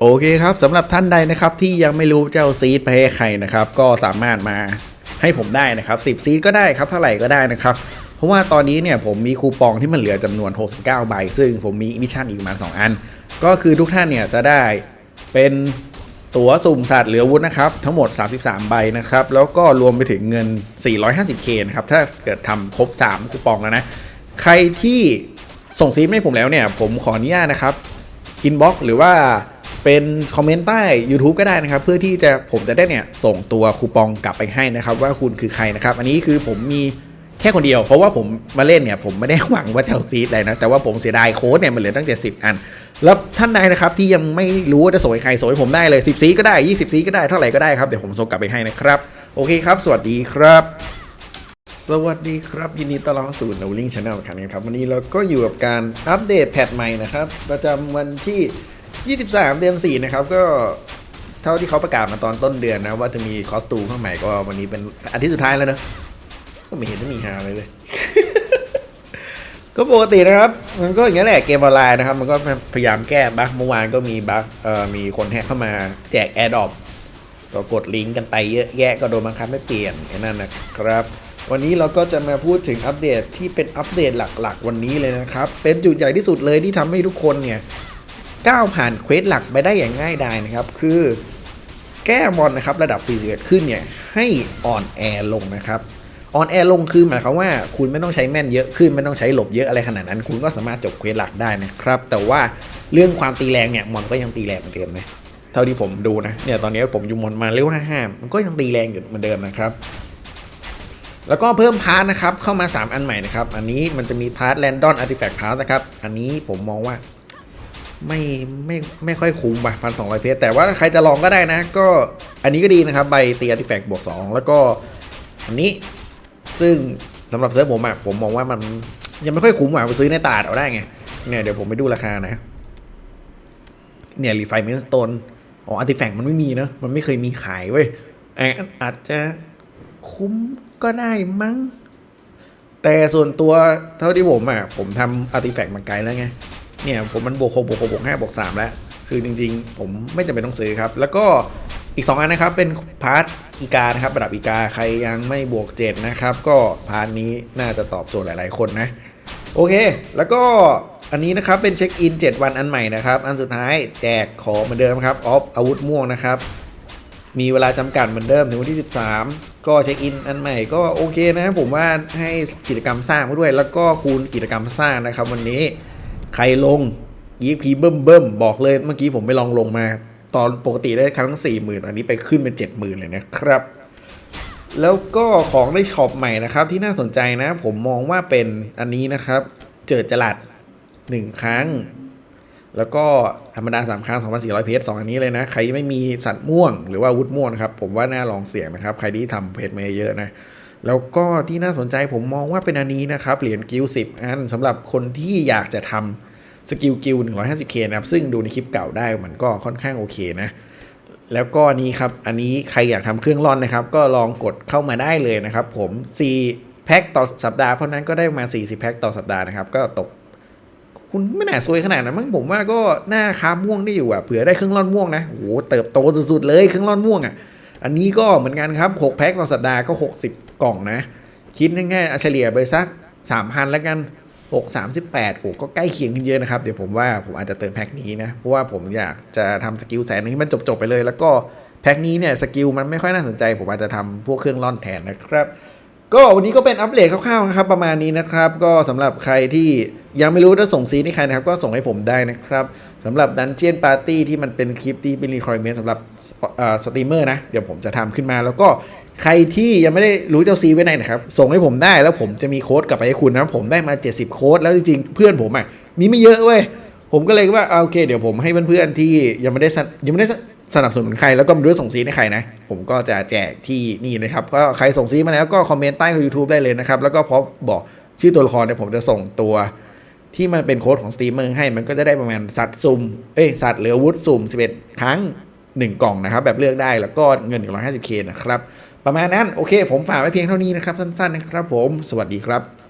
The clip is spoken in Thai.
โอเคครับสำหรับท่านใดนะครับที่ยังไม่รู้เจ้าซีดไปให้ใครนะครับก็สามารถมาให้ผมได้นะครับ10ซีดก็ได้ครับเท่าไหร่ก็ได้นะครับเพราะว่าตอนนี้เนี่ยผมมีคูปองที่มันเหลือจำนวน 69ใบซึ่งผมมีมิชชั่นอีกมา 2 อัน ก็คือทุกท่านเนี่ยจะได้เป็นตั๋วสุ่มสัตว์เหลือวุธนะครับทั้งหมด 33 ใบนะครับแล้วก็รวมไปถึงเงิน 450k นะครับถ้าเกิดทำครบ 3 คูปองแล้วนะใครที่ส่งซีดให้ผมแล้วเนี่ยผมขออนุญาตนะครับอินบ็อกซ์หรือว่า เป็นคอมเมนต์ใต้ YouTube ก็ได้นะครับ เพื่อที่จะผมจะได้เนี่ยส่งตัวคูปองกลับไปให้นะครับ ว่าคุณคือใครนะครับ อันนี้คือผมมีแค่คนเดียว เพราะว่าผมมาเล่นเนี่ยผมไม่ได้หวังว่าจะเอาซีดอะไรนะ แต่ว่าผมเสียดายโค้ดเนี่ยมันเหลือตั้งแต่10 อัน แล้วท่านใดนะครับที่ยังไม่รู้ว่าจะส่งให้ใครส่งให้ผมได้เลย 10 ซีก็ได้ 20 ซีก็ได้เท่าไหร่ก็ได้ครับเดี๋ยวผมส่งกลับไปให้นะครับโอเคครับ สวัสดีครับ สวัสดีครับ ยินดีต้อนรับสู่ n o w l i n g Channel อีกครั้งนครับวันนี้เราก็อยู่กับการอัปเดตแพทใหม่นะครับ ประจำวันที่ 23 เดือน4นะครับก็เท่าที่เขาประกาศมาตอนต้นเดือนนะ ว่าจะมีคอสตูมข้างใหม่ก็วันนี้เป็นอาทิตย์สุดท้ายแล้วเนอะก็ไม่เห็นจะมีฮาเลยเลย ก็ปกตินะครับ มันก็อย่างนี้แหละเกมออนไลน์นะครับ มันก็พยายามแก้บั๊กเมื่อวานก็มีบั๊กเอ่อมีคนแฮกเข้ามาแจกแอร์ดอปก็กดลิงก์กันไปเยอะแยะก็โดนบังคับให้เปลี่ยนไอ้นั่นนะครับวันนี้เราก็จะมาพูดถึงอัปเดตที่เป็นอัปเดตหลักๆ วันนี้เลยนะครับ เป็นจุดใหญ่ที่สุดเลยที่ทำให้ทุกคนเนี่ย ก้าวผ่านเควสหลักไปได้อย่างง่ายดายนะครับ คือแก้มอนนะครับระดับ 41 ขึ้นเนี่ยให้อ่อนแอลงนะครับอ่อนแอลงคือหมายความว่าคุณไม่ต้องใช้แม่นเยอะขึ้นไม่ต้องใช้หลบเยอะอะไรขนาดนั้น คุณก็สามารถจบเควสหลักได้นะครับ แต่ว่าเรื่องความตีแรงเนี่ยมอนก็ยังตีแรงเหมือนเดิมนะเท่าที่ผมดูนะเนี่ยตอนนี้ผมอยู่มอนมาเร็วห้ามันก็ยังตีแรงอยู่เหมือนเดิมนะครับ แล้วก็เพิ่มพาร์ทนะครับเข้ามา 3 อันใหม่นะครับ อันนี้มันจะมีพาร์ทแรนดอ m อาร์ติแฟกต์พาร์ทนะครับ อันนี้ผมมองว่า ไม่ไม่ไม่ค่อยคุ้มป่ะพันสองร้อยเพชรแต่ว่าใครจะลองก็ได้นะ ก็อันนี้ก็ดีนะครับ ใบตีอาร์ติแฟกต์บวก2แล้วก็อันนี้ซึ่งสำหรับเซิร์ฟผมอะผมมองว่ามันยังไม่ค่อยคุ้มอะไปซื้อในตลาดเอาได้ไงเนี่ยเดี๋ยวผมไปดูราคานะ เนี่ยรีไฟเมนต์สโตนอ๋ออาร์ติแฟกต์มันไม่มีเนอะมันไม่เคยมีขายเว้ยเอ่ออาจจะคุ้มก็ได้มั้ง แต่ส่วนตัวเท่าที่ผมอะ ผมทำอาร์ติแฟกต์มาไกลแล้วไง เนี่ยผมมันบวกหกบวกหกบวกห้าบวกสามแล้ว คือจริงๆ ผมไม่จำเป็นต้องซื้อครับ แล้วก็อีก 2 อันนะครับ เป็นพาร์ทอีกานะครับระดับอีกาใครยังไม่บวก 7 นะครับ ก็พาร์ทนี้น่าจะตอบโจทย์หลาย ๆ คนนะ โอเค แล้วก็อันนี้นะครับ เป็นเช็คอิน 7 วันอันใหม่นะครับ อันสุดท้ายแจกของเหมือนเดิมครับออฟอาวุธม่วงนะครับ มีเวลาจำกัดเหมือนเดิมถึงวันที่ 13 ก็เช็คอินอันใหม่ก็โอเคนะผมว่าให้กิจกรรมสร้างมาด้วย แล้วก็คูณกิจกรรมสร้างนะครับ วันนี้ ใครลงยีพีเบิ่มเบิ่มๆบอกเลยเมื่อกี้ผมไปลองลงมา ตอนปกติได้ครั้ง4 0,000อันนี้ไปขึ้นเป็น70,000เลยนะครับ แล้วก็ของในช็อปใหม่นะครับ ที่น่าสนใจนะ ผมมองว่าเป็นอันนี้นะครับ เจิดจลัด1ครั้ง แล้วก็ธรรมดา3ครั้ง2,400 เพชรสองอันนี้เลยนะ ใครไม่มีสัตว์ม่วงหรือว่าวุธม่วงนะครับผมว่าน่าลองเสี่ยงนะครับ ใครที่ทำเพจมาเยอะนะ แล้วก็ที่น่าสนใจผมมองว่าเป็นอันนี้นะครับ เหรียญกิลสิบอันสำหรับคนที่อยากจะทำสกิลกิล 150k นะครับ ซึ่งดูในคลิปเก่าได้มันก็ค่อนข้างโอเคนะ แล้วก็นี่ครับ อันนี้ใครอยากทำเครื่องร่อนนะครับ ก็ลองกดเข้ามาได้เลยนะครับผม 4 แพ็คต่อสัปดาห์ เพราะนั้นก็ได้มา 40 แพ็คต่อสัปดาห์นะครับ ก็ตก คุณไม่น่าซวยขนาดนั้นมั้งผมว่าก็หน่าค้าม่วงได้อยู่อะ เผื่อได้เครื่องร่อนม่วงนะ โอ้เติบโตสุดๆเลยเครื่องร่อนม่วงอะ อันนี้ก็เหมือนกันครับ 6 แพ็คต่อสัปดาห์ก็ 60 กล่องนะ คิดง่ายๆเอาเฉลี่ยไปสัก 3,000 แล้วกัน6 38โอ้ก็ใกล้เคียงกันเยอะนะครับ เดี๋ยวผมว่าผมอาจจะเติมแพ็คนี้นะ เพราะว่าผมอยากจะทำสกิลแสนนึงให้มันจบๆไปเลย แล้วก็แพ็คนี้เนี่ยสกิลมันไม่ค่อยน่าสนใจ ผมอาจจะทำพวกเครื่องร่อนแทนนะครับ ก็วันนี้ก็เป็นอัปเดตคร่าวๆนะครับประมาณนี้นะครับ ก็สำหรับใครที่ยังไม่รู้จะส่งซีนให้ใครนะครับ ก็ส่งให้ผมได้นะครับสำหรับดันเจียนปาร์ตี้ที่มันเป็นคลิปที่เป็นรีคอร์เมนต์สำหรับสตรีมเมอร์นะ เดี๋ยวผมจะทำขึ้นมาแล้วก็ใครที่ยังไม่ได้รู้เจ้าซีไว้ไหนนะครับ ส่งให้ผมได้แล้วผมจะมีโค้ดกลับไปให้คุณนะผมได้มา 70 โค้ดแล้วจริงๆ เพื่อนผมอะมีไม่เยอะเว้ยผมก็เลยว่าโอเค เดี๋ยวผมให้เพื่อนๆที่ยังไม่ได้สนยังไม่ได้ สนับสนุนใครแล้วก็ไม่รู้ส่งซีให้ใครนะ ผมก็จะแจกที่นี่นะครับ ก็ใครส่งซีมาแล้วก็คอมเมนต์ใต้ YouTube ได้เลยนะครับ แล้วก็พร้อมบอกชื่อตัวละครเนี่ยผมจะส่งตัวที่มันเป็นโค้ดของสตรีมเมอร์ให้มันก็จะได้ประมาณสัตว์สุ่มเอ้ยสัตว์เหลือวุธสุ่ม 11 ครั้ง 1 กล่องนะครับ แบบเลือกได้แล้วก็เงิน 150k นะครับ ประมาณนั้นโอเค ผมฝากไว้เพียงเท่านี้นะครับ สั้นๆนะครับผม สวัสดีครับ